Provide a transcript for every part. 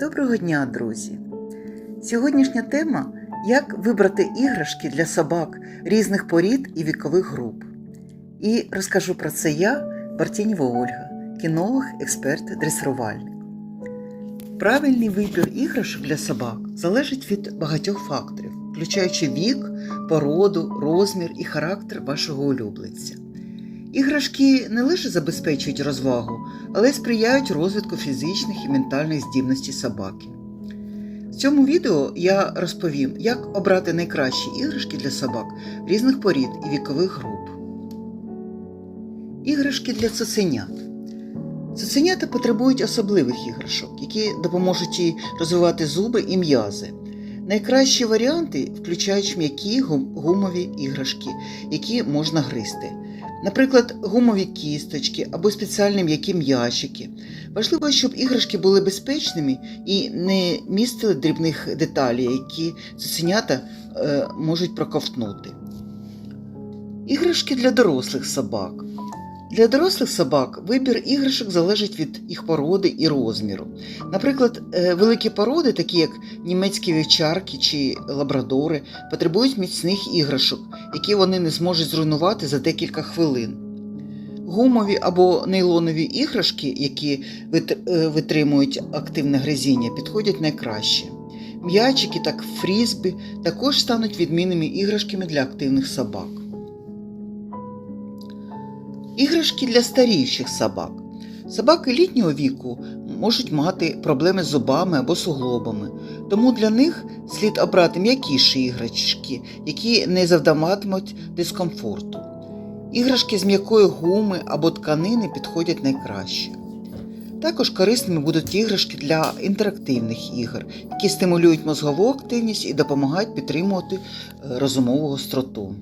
Доброго дня, друзі! Сьогоднішня тема як вибрати іграшки для собак різних порід і вікових груп. І розкажу про це я, Бартінєва Ольга, кінолог, експерт, дресирувальник. Правильний вибір іграшок для собак залежить від багатьох факторів, включаючи вік, породу, розмір і характер вашого улюбленця. Іграшки не лише забезпечують розвагу, але й сприяють розвитку фізичних і ментальних здібностей собаки. В цьому відео я розповім, як обрати найкращі іграшки для собак різних порід і вікових груп. Іграшки для цуценят. Цуценята потребують особливих іграшок, які допоможуть їй розвивати зуби і м'язи. Найкращі варіанти включають м'які гумові іграшки, які можна гризти. Наприклад, гумові кісточки або спеціальні м'які м'ячики. Важливо, щоб іграшки були безпечними і не містили дрібних деталей, які цуценята е, можуть проковтнути. Іграшки для дорослих собак. Для дорослих собак вибір іграшок залежить від їх породи і розміру. Наприклад, е, великі породи, такі як німецькі вівчарки чи лабрадори, потребують міцних іграшок, які вони не зможуть зруйнувати за декілька хвилин. Гумові або нейлонові іграшки, які е, витримують активне гризіння, підходять найкраще. М'ячики, так фрізбі, також стануть відмінними іграшками для активних собак. Іграшки для старіючих собак. Собаки літнього віку можуть мати проблеми з зубами або суглобами, тому для них слід обрати м'якіші іграшки, які не завдаватимуть дискомфорту. Іграшки з м'якої гуми або тканини підходять найкраще. Також корисними будуть іграшки для інтерактивних ігор, які стимулюють мозгову активність і допомагають підтримувати е, розумову гостроту.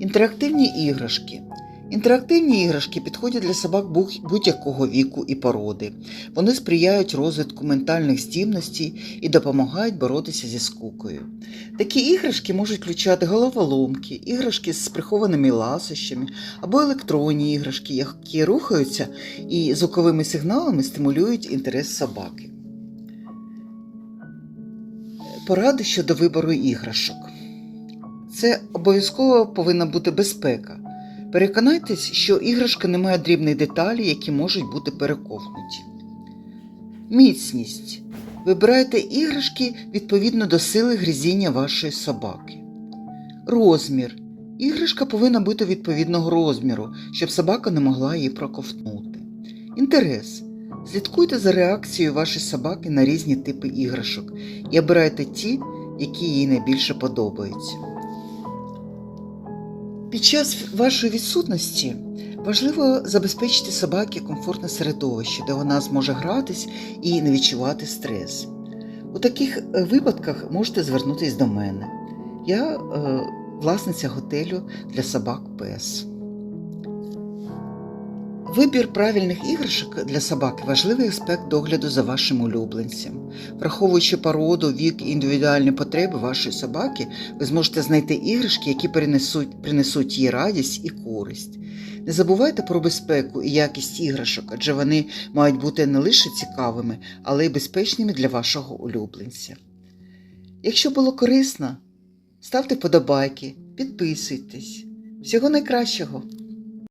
Інтерактивні іграшки. Інтерактивні іграшки підходять для собак будь- будь-якого віку і породи. Вони сприяють розвитку ментальних здібностей і допомагають боротися зі скукою. Такі іграшки можуть включати головоломки, іграшки з прихованими ласощами або електронні іграшки, які рухаються і звуковими сигналами стимулюють інтерес собаки. Поради щодо вибору іграшок. Це обов'язково повинна бути безпека. Переконайтесь, що іграшка не має дрібних деталей, які можуть бути перековнуті. Міцність. Вибирайте іграшки відповідно до сили гризіння вашої собаки. Розмір. Іграшка повинна бути відповідного розміру, щоб собака не могла її проковтнути. Інтерес. Слідкуйте за реакцією вашої собаки на різні типи іграшок і обирайте ті, які їй найбільше подобаються. Під час вашої відсутності важливо забезпечити собаці комфортне середовище, де вона зможе гратись і не відчувати стрес. У таких е, випадках можете звернутися до мене. Я е, власниця готелю для собак ПЕС. Вибір правильних іграшок для собаки важливий аспект догляду за вашим улюбленцем. Враховуючи породу, вік і індивідуальні потреби вашої собаки, ви зможете знайти іграшки, які принесуть, принесуть їй радість і користь. Не забувайте про безпеку і якість іграшок, адже вони мають бути не лише цікавими, але й безпечними для вашого улюбленця. Якщо було корисно, ставте вподобайки, підписуйтесь. Всього найкращого!